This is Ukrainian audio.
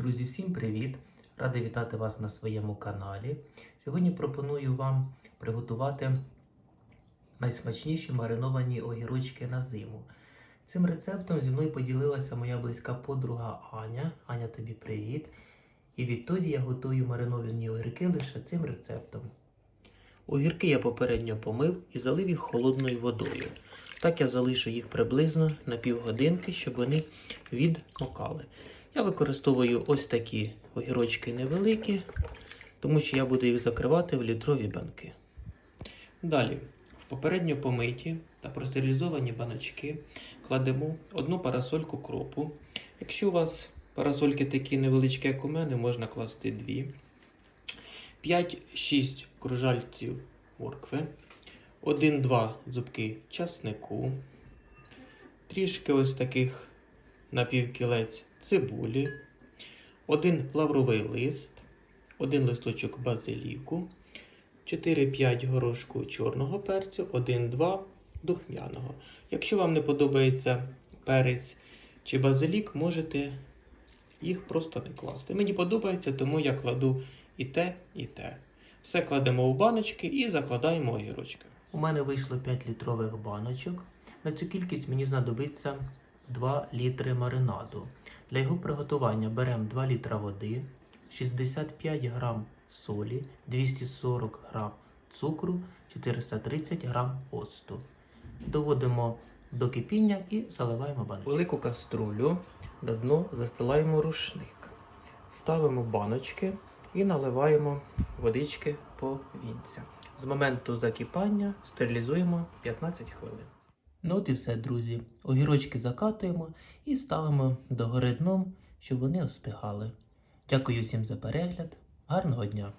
Друзі, всім привіт! Радий вітати вас на своєму каналі. Сьогодні пропоную вам приготувати найсмачніші мариновані огірочки на зиму. Цим рецептом зі мною поділилася моя близька подруга Аня. Аня, тобі привіт! І відтоді я готую мариновані огірки лише цим рецептом. Огірки я попередньо помив і залив їх холодною водою. Так я залишу їх приблизно на півгодинки, щоб вони відмокали. Я використовую ось такі огірочки невеликі, тому що я буду їх закривати в літрові банки. Далі, в попередньо помиті та простерилізовані баночки кладемо одну парасольку кропу. Якщо у вас парасольки такі невеличкі, як у мене, можна класти дві. 5-6 кружальців моркви, 1-2 зубки часнику, трішки ось таких напівкілець цибулі, один лавровий лист, один листочок базиліку, 4-5 горошку чорного перцю, 1-2 духмяного. Якщо вам не подобається перець чи базилік, можете їх просто не класти. Мені подобається, тому я кладу і те, і те. Все кладемо в баночки і закладаємо огірочки. У мене вийшло 5 літрових баночок. На цю кількість мені знадобиться 2 літри маринаду. Для його приготування беремо 2 літра води, 65 грам солі, 240 грам цукру, 430 грам оцту. Доводимо до кипіння і заливаємо баночку. Велику каструлю на дно застилаємо рушник. Ставимо баночки і наливаємо водички по вінця. З моменту закипання стерилізуємо 15 хвилин. Ну от і все, друзі. Огірочки закатуємо і ставимо догори дном, щоб вони остигали. Дякую всім за перегляд. Гарного дня!